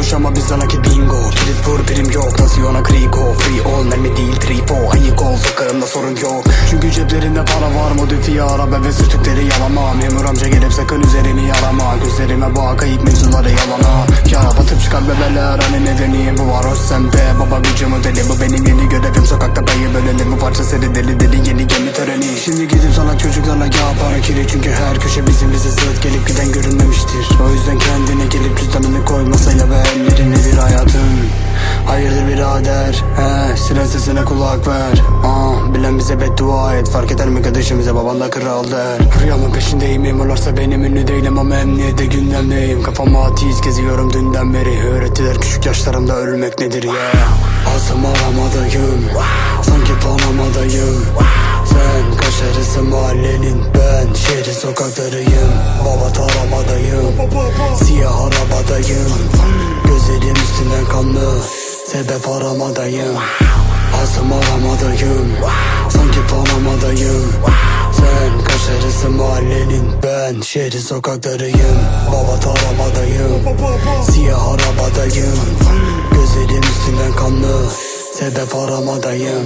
olmuş ama biz nakit bingo Kilit vur birim yok. Nasıl yona kriko Free all mermi değil tripo. Ayık ol sokağımda sorun yok. Çünkü ceplerinde para var modifiye araba ve sürtükleri yalama. Memur amca gelip sakın üzerimi yarama. Gözlerime bak ayıp mevzuları yalana. Ya batıp çıkar bebeler hani nedeni bu var hoş semte Baba gücü modeli bu benim yeni görevim. Sokakta payı bölelim. Bu parça seri deli deli yeni gemi töreni. Şimdi gidip sana çocuklarla yap hareketi Çünkü her köşe bizim bize zıt gelip giden görünmemiştir. O yüzden kendine birader. He siren sesine kulak ver. Aa, Bilen bize beddua et. Fark eder mi kardeşim bize babanla kral der Rüyamın peşindeyim. Memurlarsa benim ünlü değilim Ama emniyette gündemdeyim. Kafama atiz geziyorum dünden beri. Öğrettiler küçük yaşlarımda ölmek nedir? Ya Asım aramadayım. Sanki Panama'dayım Sen kaşarısı mahallenin Ben şehrin sokaklarıyım. Baba taramadayım. Siyah arabadayım. Gözlerim üstünden kanlı Sebep aramadayım. Asım aramadayım. Sanki Panama'dayım Sen kaşarısı mahallenin Ben şehrin sokaklarıyım. Baba taramadayım. Siyah arabadayım. Gözlerim üstünden kanlı. Sebep aramadayım